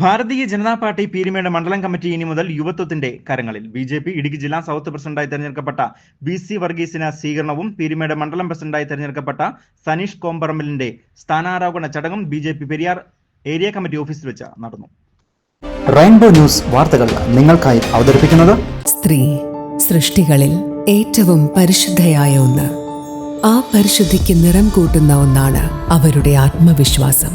Bharatiya Janata party Peermade മണ്ഡലം committee ഇനി മുതൽ യുവത്വത്തിന്റെ കരങ്ങളിൽ. ബി ജെ പി ഇടുക്കി ജില്ലാ സൗത്ത് പ്രസിഡന്റായി തെരഞ്ഞെടുക്കപ്പെട്ട ബി സി വർഗീസിന് സ്വീകരണവും പീരുമേട് മണ്ഡലം പ്രസിഡന്റായി തെരഞ്ഞെടുക്കപ്പെട്ട സനീഷ് കോമ്പറമ്പലിന്റെ സ്ഥാനാരോഹണ ചടങ്ങും B J P Periyar area committee ഓഫീസിൽ വെച്ച് നടന്നു. റെയിൻബോ ന്യൂസ് വാർത്തകൾ നിങ്ങൾക്കായി അവതരിപ്പിക്കുന്നത് സ്ത്രീ സൃഷ്ടികളിൽ ഏറ്റവും പരിശുദ്ധയായ ഒന്ന്. ആ പരിശുദ്ധിക്ക് നിറം കൂട്ടുന്ന ഒന്നാണ് അവരുടെ ആത്മവിശ്വാസം.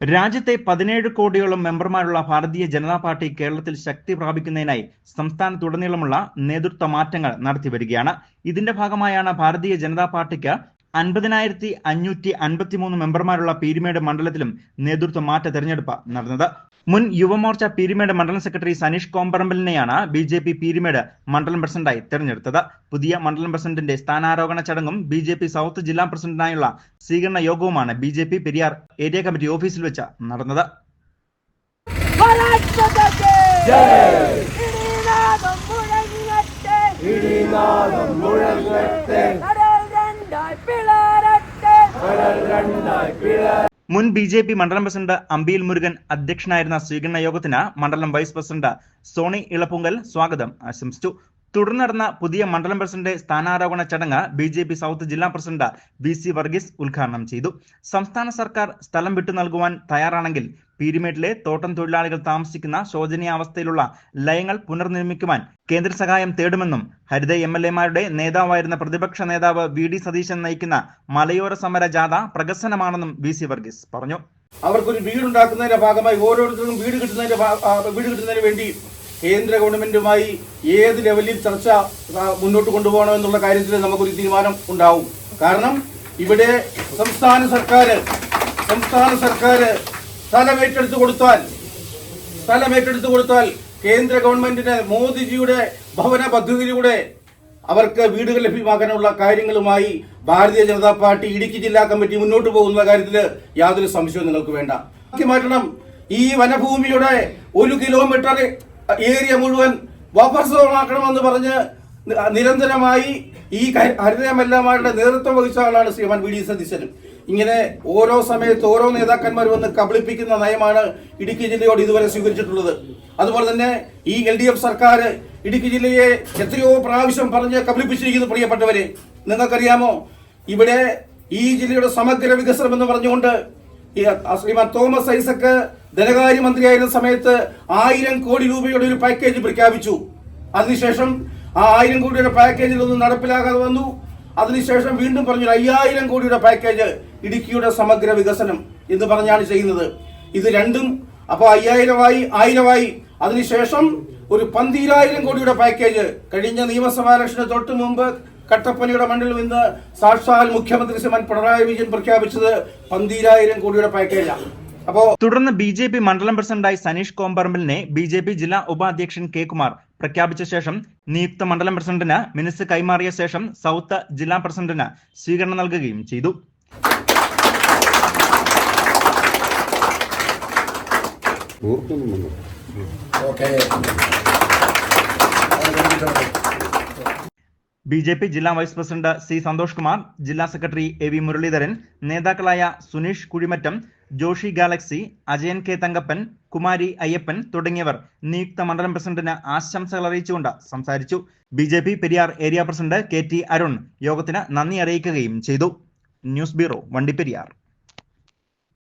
രാജ്യത്തെ പതിനേഴ് കോടിയോളം മെമ്പർമാരുള്ള ഭാരതീയ ജനതാ പാർട്ടി കേരളത്തിൽ ശക്തി പ്രാപിക്കുന്നതിനായി സംസ്ഥാനത്തുടനീളമുള്ള നേതൃത്വ മാറ്റങ്ങൾ നടത്തി വരികയാണ്. ഇതിന്റെ ഭാഗമായാണ് ഭാരതീയ ജനതാ പാർട്ടിക്ക് അൻപതിനായിരത്തി അഞ്ഞൂറ്റി അൻപത്തിമൂന്ന് മെമ്പർമാരുള്ള പീരുമേട് മണ്ഡലത്തിലും നേതൃത്വ മാറ്റ തെരഞ്ഞെടുപ്പ് നടന്നത്. മുൻ യുവമോർച്ച പീരുമേട് മണ്ഡലം സെക്രട്ടറി സനീഷ് കോമ്പറമ്പലിനെയാണ് ബി ജെ പി പീരുമേട് മണ്ഡലം പ്രസിഡന്റായി തെരഞ്ഞെടുത്തത്. പുതിയ മണ്ഡലം പ്രസിഡന്റിന്റെ സ്ഥാനാരോഹണ ചടങ്ങും ബി ജെ പി സൗത്ത് ജില്ലാ പ്രസിഡന്റിനായുള്ള സ്വീകരണ യോഗവുമാണ് B J P Periyar area committee ഓഫീസിൽ വെച്ച് നടന്നത്. ഇടിനാദം മുഴങ്ങട്ടെ. മുൻ ബി ജെ പി മണ്ഡലം പ്രസിഡന്റ് അമ്പിയിൽ മുരുകൻ അധ്യക്ഷനായിരുന്ന സ്വീകരണ യോഗത്തിന് മണ്ഡലം വൈസ് പ്രസിഡന്റ് സോണി ഇളപ്പുങ്കൽ സ്വാഗതം ആശംസിച്ചു. തുടർന്ന് നടന്ന പുതിയ മണ്ഡലം പ്രസിഡന്റ് സ്ഥാനാരോഹണ ചടങ്ങ് ബി ജെ പി സൗത്ത് ജില്ലാ പ്രസിഡന്റ് വി സി വർഗീസ് ഉദ്ഘാടനം ചെയ്തു. സംസ്ഥാന സർക്കാർ സ്ഥലം വിട്ടു നൽകുവാൻ തയ്യാറാണെങ്കിൽ പീരുമേട്ടിലെ തോട്ടം തൊഴിലാളികൾ താമസിക്കുന്ന ശോചനീയാവസ്ഥയിലുള്ള ലയങ്ങൾ പുനർനിർമ്മിക്കുവാൻ കേന്ദ്ര സഹായം തേടുമെന്നും ഹരിത എം എൽ എമാരുടെ നേതാവായിരുന്ന പ്രതിപക്ഷ നേതാവ് വി ഡി സതീശൻ നയിക്കുന്ന മലയോര സമര ജാഥ പ്രകസനമാണെന്നും വി സി വർഗീസ് പറഞ്ഞു. അവർക്കൊരു വീടുണ്ടാക്കുന്നതിന്റെ ഭാഗമായി ഓരോരുത്തർക്കും വീട് കിട്ടുന്നതിന്റെ വീട് കിട്ടുന്നതിന് വേണ്ടി കേന്ദ്ര ഗവൺമെന്റുമായി ഏത് ലെവലിൽ ചർച്ച മുന്നോട്ട് കൊണ്ടുപോകണം എന്നുള്ള കാര്യത്തിൽ നമുക്കൊരു തീരുമാനം ഉണ്ടാവും. കാരണം ഇവിടെ സംസ്ഥാന സർക്കാർ സംസ്ഥാന സർക്കാർ സ്ഥലം ഏറ്റെടുത്തു കൊടുത്താൽ സ്ഥലം ഏറ്റെടുത്തു കൊടുത്താൽ കേന്ദ്ര ഗവൺമെന്റിന് മോദിജിയുടെ ഭവന പദ്ധതിയിലൂടെ അവർക്ക് വീടുകൾ ലഭ്യമാക്കാനുള്ള കാര്യങ്ങളുമായി ഭാരതീയ ജനതാ പാർട്ടി ഇടുക്കി ജില്ലാ കമ്മിറ്റി മുന്നോട്ട് പോകുന്ന കാര്യത്തിൽ യാതൊരു സംശയവും നിങ്ങൾക്ക് വേണ്ട. മാറ്റണം ഈ വനഭൂമിയുടെ ഒരു കിലോമീറ്റർ ഏരിയ മുഴുവൻ വാപസമാക്കണമെന്ന് പറഞ്ഞ് നിരന്തരമായി ഈ ഹരിതമെല്ലാമാരുടെ നേതൃത്വം വഹിച്ച ആളാണ് ശ്രീമാൻ വി ഡി സതീശനും. ഇങ്ങനെ ഓരോ സമയത്ത് ഓരോ നേതാക്കന്മാർ വന്ന് കബളിപ്പിക്കുന്ന നയമാണ് ഇടുക്കി ജില്ലയോട് ഇതുവരെ സ്വീകരിച്ചിട്ടുള്ളത്. അതുപോലെ തന്നെ ഈ എൽ ഡി എഫ് സർക്കാർ ഇടുക്കി ജില്ലയെ എത്രയോ പ്രാവശ്യം പറഞ്ഞ് കബളിപ്പിച്ചിരിക്കുന്നു പ്രിയപ്പെട്ടവരെ. നിങ്ങൾക്കറിയാമോ? ഇവിടെ ഈ ജില്ലയുടെ സമഗ്ര വികസനം എന്ന് പറഞ്ഞുകൊണ്ട് ശ്രീമാൻ തോമസ് ഐസക്ക് ധനകാര്യമന്ത്രിയായിരുന്ന സമയത്ത് ആയിരം കോടി രൂപയുടെ ഒരു പാക്കേജ് പ്രഖ്യാപിച്ചു. അതിനുശേഷം ആ ആയിരം കോടിയുടെ പാക്കേജിൽ ഒന്നും നടപ്പിലാകാതെ വന്നു. അതിനുശേഷം വീണ്ടും പറഞ്ഞു അയ്യായിരം കോടിയുടെ പാക്കേജ് ഇടുക്കിയുടെ സമഗ്ര വികസനം എന്ന് പറഞ്ഞാണ് ചെയ്യുന്നത്. ഇത് രണ്ടും അപ്പോൾ അയ്യായിരമായി ആയിരമായി. അതിനുശേഷം ഒരു പന്തിരായിരം കോടിയുടെ പാക്കേജ് കഴിഞ്ഞ നിയമസഭാ ഇലക്ഷന് തൊട്ട് മുമ്പ് കട്ടപ്പനയുടെ മണ്ണിൽ നിന്ന് സാക്ഷാൽ മുഖ്യമന്ത്രി ശ്രീമാൻ പിണറായി വിജയൻ പ്രഖ്യാപിച്ചത് പന്തിരായിരം കോടിയുടെ പാക്കേജാണ് അപ്പോ തുടർന്ന് ബി ജെ പി മണ്ഡലം പ്രസിഡന്റായി സനീഷ് കോമ്പറമ്പലിനെ ബി ജെ പി ജില്ലാ ഉപാധ്യക്ഷൻ കെ കുമാർ പ്രഖ്യാപിച്ച ശേഷം നിയുക്ത മണ്ഡലം പ്രസിഡന്റിന് മിനിസ് കൈമാറിയ ശേഷം സൗത്ത് ജില്ലാ പ്രസിഡന്റിന് സ്വീകരണം നൽകുകയും ചെയ്തു. ബി ജെ പി ജില്ലാ vice president C Santhosh Kumar ജില്ലാ സെക്രട്ടറി എ വി മുരളീധരൻ നേതാക്കളായ സുനീഷ് കുഴിമറ്റം ജോഷി ഗാലക്സി അജയൻ കെ തങ്കപ്പൻ കുമാരി അയ്യപ്പൻ തുടങ്ങിയവർ നിയുക്ത മണ്ഡലം പ്രസിഡന്റിന് ആശംസകൾ അറിയിച്ചുകൊണ്ട് സംസാരിച്ചു. B J P Periyar area president K T Arun യോഗത്തിന് നന്ദി അറിയിക്കുകയും ചെയ്തു. News bureau Vandiperiyar.